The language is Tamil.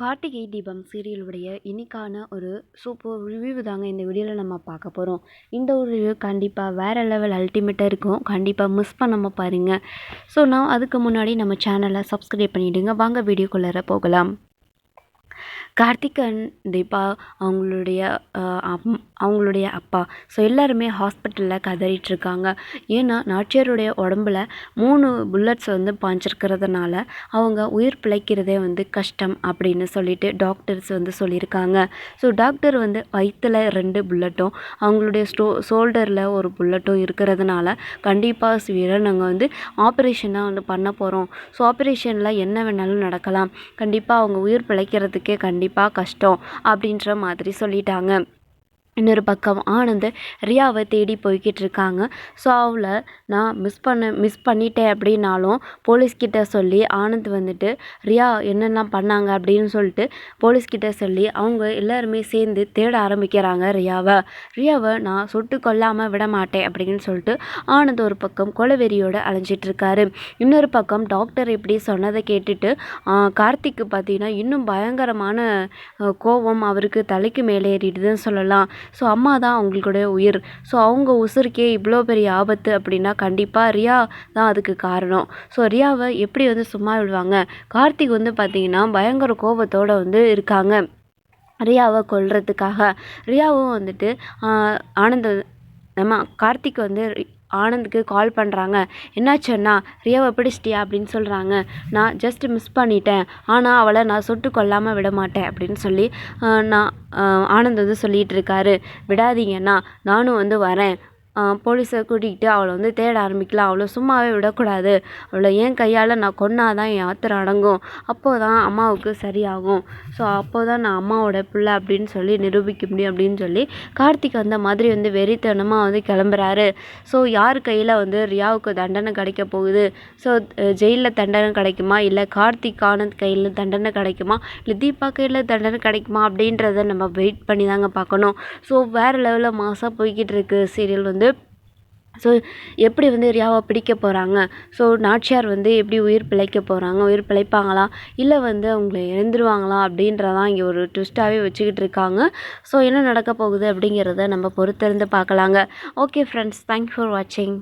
கார்த்திகை தீபம் சீரியலுடைய இன்னைக்கான ஒரு சூப்பர் ரிவ்யூ தாங்க இந்த வீடியோவில் நம்ம பார்க்க போகிறோம் இந்த ஒரு ரிவ்யூ கண்டிப்பாக வேறு லெவல் அல்டிமேட்டாக இருக்கும். கண்டிப்பாக மிஸ் பண்ணாமல் பாருங்கள் ஸோ நான் அதுக்கு முன்னாடி நம்ம சேனலை சப்ஸ்கிரைப் பண்ணிவிடுங்க வாங்க வீடியோக்குள்ளார போகலாம். கார்த்திகன் தீபா அவங்களுடைய அம் அவங்களுடைய அப்பா. ஸோ எல்லாருமே ஹாஸ்பிட்டலில் கதறிட்டுருக்காங்க. ஏன்னா நாச்சியாருடைய உடம்புல மூணு புல்லட்ஸ் வந்து பாஞ்சிருக்கிறதுனால அவங்க உயிர் பிழைக்கிறதே வந்து கஷ்டம் அப்படின்னு சொல்லிட்டு டாக்டர்ஸ் வந்து சொல்லியிருக்காங்க. ஸோ டாக்டர் வந்து வயிற்றில் ரெண்டு புல்லட்டும் அவங்களுடைய ஸ்டோ ஷோல்டரில் ஒரு புல்லட்டும் இருக்கிறதுனால கண்டிப்பாக சிவியராக நாங்கள் வந்து ஆப்ரேஷன் தான் வந்து பண்ண போகிறோம் ஸோ ஆப்ரேஷனில் என்ன வேணாலும் நடக்கலாம். கண்டிப்பாக அவங்க உயிர் பிழைக்கிறதுக்கே கண்டிப்பாக கஷ்டம் அப்படின்ற மாதிரி சொல்லிட்டாங்க. இன்னொரு பக்கம் ஆனந்த் ரியாவை தேடி போய்கிட்டு இருக்காங்க ஸோ அவளை நான் மிஸ் பண்ண மிஸ் பண்ணிட்டேன் அப்படின்னாலும் போலீஸ்கிட்ட சொல்லி ஆனந்த் வந்துட்டு ரியா என்னெல்லாம் பண்ணாங்க? அப்படின்னு சொல்லிட்டு போலீஸ்கிட்ட சொல்லி அவங்க எல்லாருமே சேர்ந்து தேட ஆரம்பிக்கிறாங்க ரியாவை. ரியாவை நான் சுட்டு கொல்லாமல் விட மாட்டேன் அப்படின்னு சொல்லிட்டு ஆனந்த் ஒரு பக்கம் கொலவெறியோடு அலைஞ்சிட்ருக்காரு இன்னொரு பக்கம் டாக்டர் இப்படி சொன்னதை கேட்டுட்டு கார்த்திக்கு பார்த்தீங்கன்னா இன்னும் பயங்கரமான கோபம் அவருக்கு தலைக்கு மேலே ஏறிடுதுன்னு சொல்லலாம். ஸோ அம்மா தான் அவங்களுடைய உயிர். ஸோ அவங்க உசுருக்கே இவ்வளோ பெரிய ஆபத்து அப்படின்னா கண்டிப்பாக ரியா தான் அதுக்கு காரணம். ஸோ ரியாவை எப்படி வந்து சும்மா விடுவாங்க? கார்த்திக் வந்து பார்த்திங்கன்னா பயங்கர கோபத்தோடு வந்து இருக்காங்க. ரியாவை கொல்றதுக்காக. ரியாவும் வந்துட்டு ஆனந்த நம்ம கார்த்திக் வந்து ஆனந்துக்கு கால் பண்ணுறாங்க என்னாச்சுன்னா ரியாவை பிடிச்சிட்டியா? அப்படின்னு சொல்கிறாங்க நான் ஜஸ்ட் மிஸ் பண்ணிட்டேன். ஆனால் அவளை நான் சுட்டு கொல்லாமல் விட மாட்டேன். அப்படின்னு சொல்லி நான் ஆனந்த் வந்து சொல்லிகிட்டு இருக்காரு. விடாதீங்கன்னா நானும் வந்து வரேன். போலீஸை கூட்டிக்கிட்டு அவளை வந்து தேட ஆரம்பிக்கலாம் அவளை சும்மாவே விடக்கூடாது. அவளை என் கையால் நான் கொன்னாதான் என் ஆத்திரம் அடங்கும். அப்போ தான் அம்மாவுக்கு சரியாகும். ஸோ அப்போ தான் நான் அம்மாவோட பிள்ளை அப்படின்னு சொல்லி நிரூபிக்க முடியும் அப்படின்னு சொல்லி கார்த்திக் அந்த மாதிரி வந்து வெறித்தனமாக வந்து கிளம்புறாரு. ஸோ யார் கையில் வந்து ரியாவுக்கு தண்டனை கிடைக்க போகுது? ஸோ ஜெயிலில் தண்டனை கிடைக்குமா? இல்லை கார்த்திக் ஆனந்த் கையில் தண்டனை கிடைக்குமா? இல்லை தீபா கையில் தண்டனை கிடைக்குமா? அப்படின்றத நம்ம வெயிட் பண்ணி தாங்க பார்க்கணும். ஸோ வேறு லெவலில் மாதம் போய்கிட்டு இருக்கு. சீரியல் வந்து ஸோ எப்படி வந்து ரியாவை பிடிக்க போகிறாங்க ஸோ நாச்சியார் வந்து எப்படி உயிர் பிழைக்க போகிறாங்க உயிர் பிழைப்பாங்களா? இல்லை வந்து அவங்கள இறந்துருவாங்களா அப்படின்றதான் இங்கே ஒரு ட்விஸ்ட்டாகவே வச்சுக்கிட்டு இருக்காங்க. ஸோ என்ன நடக்க போகுது அப்படிங்கிறத நம்ம பொறுத்திருந்து பார்க்கலாங்க. ஓகே ஃப்ரெண்ட்ஸ் தேங்க்ஸ் ஃபார் வாட்சிங்